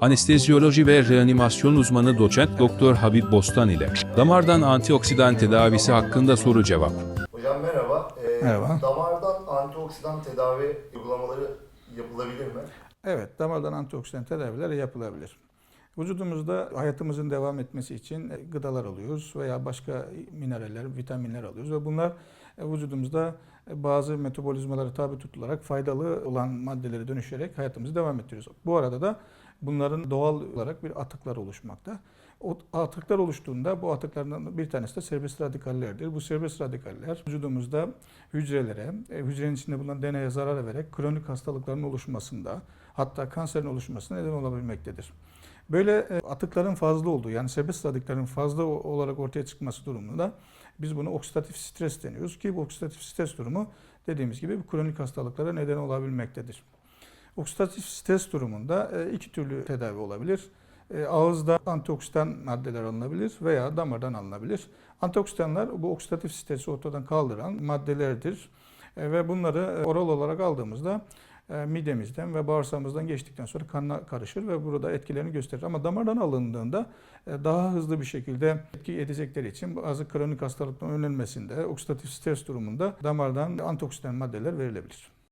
Anesteziyoloji ve reanimasyon uzmanı doçent Doktor Habib Bostan ile damardan antioksidan tedavisi hakkında soru cevap. Hocam merhaba. Ee, Merhaba. Damardan antioksidan tedavi uygulamaları yapılabilir mi? Evet, damardan antioksidan tedaviler yapılabilir. Vücudumuzda hayatımızın devam etmesi için gıdalar alıyoruz veya başka mineraller, vitaminler alıyoruz ve bunlar vücudumuzda bazı metabolizmalara tabi tutularak faydalı olan maddelere dönüşerek hayatımızı devam ettiriyoruz. Bu arada da bunların doğal olarak bir atıklar oluşmakta. O atıklar oluştuğunda bu atıklardan bir tanesi de serbest radikallerdir. Bu serbest radikaller vücudumuzda hücrelere, e, hücrenin içinde bulunan DNA'ya zarar vererek kronik hastalıkların oluşmasında hatta kanserin oluşmasına neden olabilmektedir. Böyle e, atıkların fazla olduğu yani serbest radikalerin fazla olarak ortaya çıkması durumunda biz bunu oksidatif stres deniyoruz ki bu oksidatif stres durumu dediğimiz gibi kronik hastalıklara neden olabilmektedir. Oksidatif stres durumunda e, iki türlü tedavi olabilir. E, Ağızda antioksidan maddeler alınabilir veya damardan alınabilir. Antioksidanlar bu oksidatif stresi ortadan kaldıran maddelerdir. Ve bunları oral olarak aldığımızda midemizden ve bağırsağımızdan geçtikten sonra kanına karışır ve burada etkilerini gösterir. Ama damardan alındığında e, daha hızlı bir şekilde etki edecekleri için bazı kronik hastalıkların önlenmesinde, oksidatif stres durumunda damardan antioksidan maddeler verilebilir.